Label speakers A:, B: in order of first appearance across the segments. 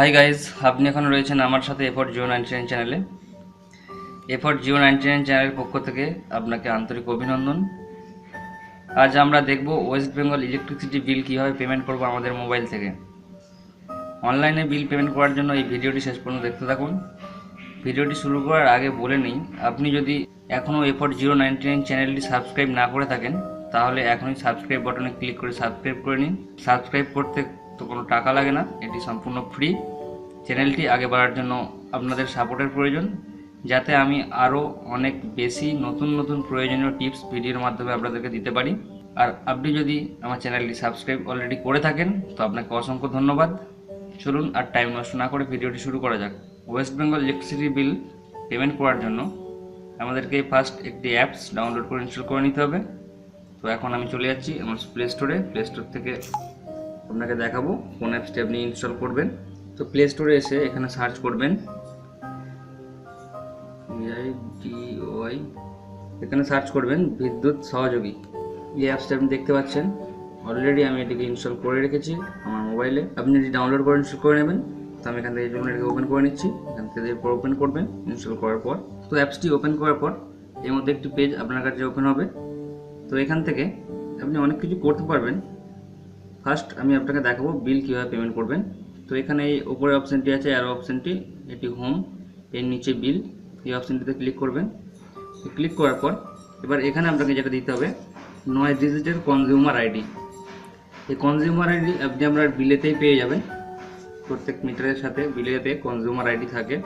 A: Hi guys আপনি এখন রয়েছেন আমার সাথে এফোর্ট জিও নাইনটি নাইন চ্যানেলে এফোর্ট জিও নাইনটি নাইন চ্যানেলের পক্ষ থেকে আপনাকে আন্তরিক অভিনন্দন। আজ আমরা দেখব ওয়েস্ট বেঙ্গল ইলেকট্রিসিটি বিল কীভাবে পেমেন্ট করব আমাদের মোবাইল থেকে। অনলাইনে বিল পেমেন্ট করার জন্য এই ভিডিওটি শেষ পর্যন্ত দেখতে থাকুন। ভিডিওটি শুরু করার আগে বলে নিই, আপনি যদি এখনও এফোর্ট জিরো নাইনটি নাইন চ্যানেলটি সাবস্ক্রাইব না করে থাকেন, তাহলে এখনই সাবস্ক্রাইব বাটনে ক্লিক করে সাবস্ক্রাইব করে নিন। সাবস্ক্রাইব করতে তো কোনো টাকা লাগে না, এটি সম্পূর্ণ ফ্রি চ্যানেলটি আগে বাড়ার জন্য আপনাদের সাপোর্টের প্রয়োজন। যাতে আমি আরও অনেক বেশি নতুন নতুন প্রয়োজনীয় টিপস ভিডিওর মাধ্যমে আপনাদেরকে দিতে পারি। আর আপনি যদি আমার চ্যানেলটি সাবস্ক্রাইব অলরেডি করে থাকেন, তো আপনাকে অসংখ্য ধন্যবাদ। চলুন আর টাইম নষ্ট না করে ভিডিওটি শুরু করা যাক। West Bengal electricity bill payment করার জন্য আমাদেরকে ফার্স্ট একটি অ্যাপস ডাউনলোড করে ইনস্টল করে নিতে হবে। তো এখন আমি চলে যাচ্ছি আমার প্লে স্টোরে প্লে স্টোর থেকে আপনাকে দেখাবো, কোন অ্যাপসটি আপনি ইনস্টল করবেন। তো প্লে স্টোরে এসে এখানে সার্চ করবেন। এখানে সার্চ করবেন, বিদ্যুৎ সহযোগী। এই অ্যাপসটা আপনি দেখতে পাচ্ছেন। অলরেডি আমি এটিকে ইনস্টল করে রেখেছি আমার মোবাইলে আপনি এটি ডাউনলোড করে ইনস্টল করে নেবেন। তো আমি এখান থেকে জন্য এটাকে ওপেন করে নিচ্ছি, এখান থেকে এরপর ওপেন করবেন ইনস্টল করার পর। তো অ্যাপসটি ওপেন করার পর এর মধ্যে একটি পেজ আপনার কাছে ওপেন হবে। তো এখান থেকে আপনি অনেক কিছু করতে পারবেন। ফার্স্ট আমি আপনাকে দেখাবো বিল কীভাবে পেমেন্ট করবেন। তো এখানে এই ওপরে অপশানটি আছে অ্যারো অপশানটি এটি হোম এর নিচে বিল এই অপশানটিতে ক্লিক করবেন। ক্লিক করার পর, এবার এখানে আপনাকে যেটা দিতে হবে নয় ডিজিটের কনজিউমার আইডি এই কনজিউমার আইডি আপনি আপনার বিলেতেই পেয়ে যাবেন। প্রত্যেক মিটারের সাথে বিলেতে কনজিউমার আইডি থাকে।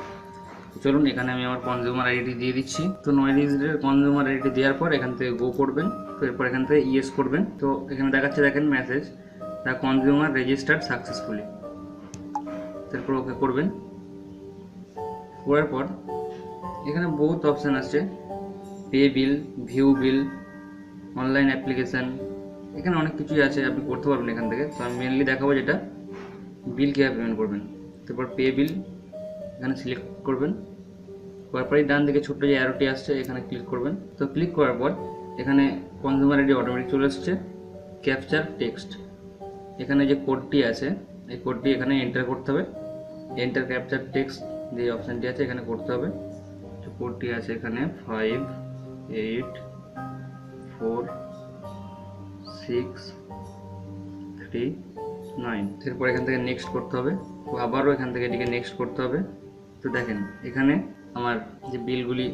A: চলুন, এখানে আমি আমার কনজিউমার আইডি দিয়ে দিচ্ছি। তো নয় ডিজিটের কনজিউমার আইডি দেওয়ার পর এখান থেকে গো করবেন। তো এরপর এখান থেকে ইয়েস করবেন। তো এখানে দেখাচ্ছে, দেখেন message the consumer registered successfully তারপর ওকে করবেন। করার পর এখানে বহুত অপশান আছে pay bill view bill online application এখানে অনেক কিছুই আছে, আপনি করতে পারবেন এখান থেকে। তো আমি মেনলি দেখাবো যেটা। বিল কীভাবে পেমেন্ট করবেন। তারপর পে বিল এখানে সিলেক্ট করবেন। করার পরেই ডান দিকে ছোট্ট যে অ্যারোটি আসছে, এখানে ক্লিক করবেন। তো ক্লিক করার পর এখানে কনজিউমার আইডি অটোমেটিক চলে এসছে। ক্যাপচার টেক্সট এখানে যে কোডটি আছে, এই কোডটি এখানে এন্টার করতে হবে। এন্টার ক্যাপচার টেক্সট যে অপশানটি আছে, এখানে করতে হবে। তো কোডটি আছে এখানে five eight four six three nine এরপর এখান থেকে নেক্সট করতে হবে। তো আবারও এখান থেকে এটিকে নেক্সট করতে হবে। তো দেখেন, এখানে আমার যে বিলগুলি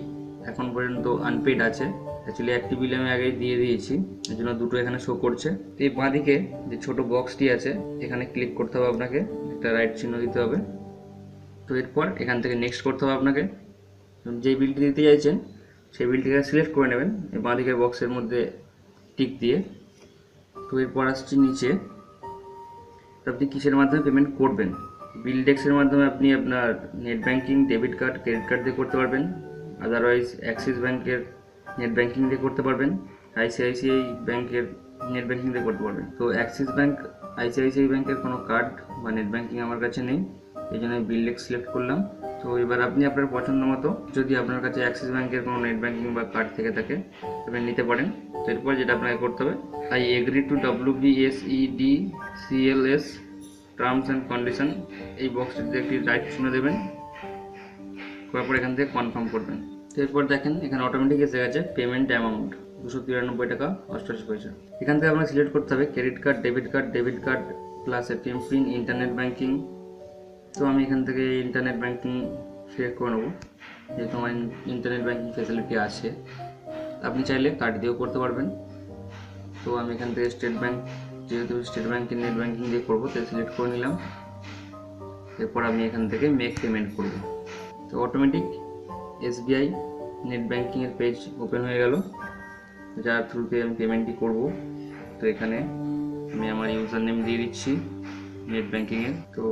A: এখন পর্যন্ত আনপেড আছে অ্যাকচুয়ালি একটি বিল আমি আগেই দিয়ে দিয়েছি। এর জন্য দুটো এখানে শো করছে। তো এই বাঁদিকে যে ছোট বক্সটি আছে, এখানে ক্লিক করতে হবে আপনাকে। একটা রাইট চিহ্ন দিতে হবে। তো এরপর এখান থেকে নেক্সট করতে হবে আপনাকে। যে বিলটি দিতে চাইছেন, সেই বিলটিকে সিলেক্ট করে নেবেন। এই বাঁদিকের বক্সের মধ্যে টিক দিয়ে। তো এরপর আসছি নিচে। আপনি কিসের মাধ্যমে পেমেন্ট করবেন? বিল ডেস্কের মাধ্যমে আপনি আপনার net banking debit card credit card দিয়ে করতে পারবেন। আদারওয়াইজ অ্যাক্সিস ব্যাংকের নেট ব্যাঙ্কিং দিয়ে করতে পারবেন আইসিআইসিআই ব্যাংকের নেট ব্যাঙ্কিং দিয়ে করতে পারবেন। তো অ্যাক্সিস ব্যাংক আইসিআইসিআই ব্যাংকের কোনো কার্ড বা নেট ব্যাঙ্কিং আমার কাছে নেই, এই জন্য আমি বিল ডেস্ক সিলেক্ট করলাম। তো এবার আপনি আপনার পছন্দ মতো যদি আপনার কাছে অ্যাক্সিস ব্যাংকের কোনো নেট ব্যাঙ্কিং বা কার্ড থেকে থাকে, আপনি নিতে পারেন। তো এরপর যেটা আপনাকে করতে হবে I agree to W E D CLS terms and condition এই বক্সটিতে একটি রাইট শুনে দেবেন। তারপর এখান থেকে কনফার্ম করবেন। এরপর দেখেন, এখানে অটোমেটিক এসে গেছে পেমেন্ট অ্যামাউন্ট দুশো তিরানব্বই টাকা, অষ্টআশি পয়সা। এখান থেকে আপনাকে সিলেক্ট করতে হবে credit card debit card debit card plus ATM PIN internet banking তো আমি এখান থেকে ইন্টারনেট ব্যাঙ্কিং সিলেক্ট করে নেব, যেহেতু আমার ইন্টারনেট ব্যাঙ্কিং ফেসিলিটি আছে। আপনি চাইলে কার্ড দিয়েও করতে পারবেন। তো আমি এখান থেকে স্টেট ব্যাঙ্ক যেহেতু স্টেট ব্যাঙ্কের নেট ব্যাঙ্কিং দিয়ে করব, তাই সিলেক্ট করে নিলাম। এরপর আমি এখান থেকে মেক পেমেন্ট করব। তো অটোমেটিক এসবিআই নেট ব্যাঙ্কিংয়ের পেজ ওপেন হয়ে গেল। যার থ্রুতে আমি পেমেন্টটি করব। তো এখানে আমি আমার ইউজার নেম দিয়ে দিচ্ছি নেট ব্যাঙ্কিংয়ের তো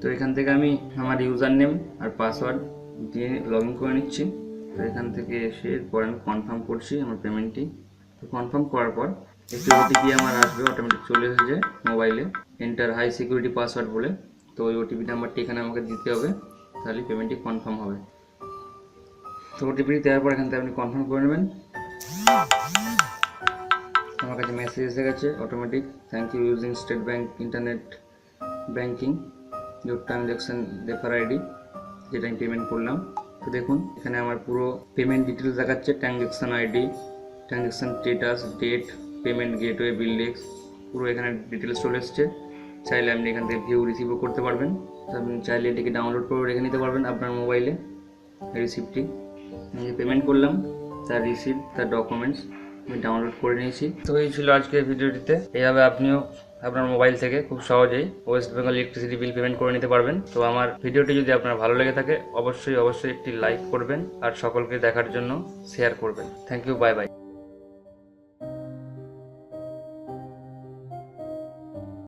A: তো এখান থেকে আমি আমার ইউজার নেম আর পাসওয়ার্ড দিয়ে লগ ইন করে নিচ্ছি। তো এখান থেকে এসে এরপর আমি কনফার্ম করছি আমার পেমেন্টটি তো কনফার্ম করার পর একটি ওটিপি আমার আসবে অটোমেটিক চলে এসেছে মোবাইলে এন্টার হাই সিকিউরিটি পাসওয়ার্ড বলে। তো ওই ওটিপি নাম্বারটি এখানে আমাকে দিতে হবে। তাহলে পেমেন্টটি কনফার্ম হবে। তো ওটিপি দেওয়ার পর এখান থেকে আপনি কনফার্ম করে নেবেন। আমার কাছে মেসেজ এসে গেছে automatic thank you using State Bank internet banking জোট ট্রানজ্যাকশন রেফার আইডি যেটা আমি পেমেন্ট করলাম। তো দেখুন, এখানে আমার পুরো পেমেন্ট ডিটেলস দেখাচ্ছে transaction ID transaction status date payment gateway bill ডেক্স পুরো এখানে ডিটেলস চলে এসছে। চাইলে আপনি এখান থেকে ভিউ রিসিভও করতে পারবেন। আপনি চাইলে এটিকে ডাউনলোড করে রেখে নিতে পারবেন আপনার মোবাইলে রিসিপ্টটি আমি পেমেন্ট করলাম, তার রিসিপ্ট তার ডকুমেন্টস আমি ডাউনলোড করে নিয়েছি। তো এই ছিল আজকের ভিডিওটিতে। এইভাবে আপনিও আপনার মোবাইল থেকে খুব সহজেই West Bengal electricity bill payment করে নিতে পারবেন। তো আমার ভিডিওটি যদি আপনার ভালো লেগে থাকে, অবশ্যই অবশ্যই একটি লাইক করবেন আর সকলকে দেখার জন্য শেয়ার করবেন। Thank you bye bye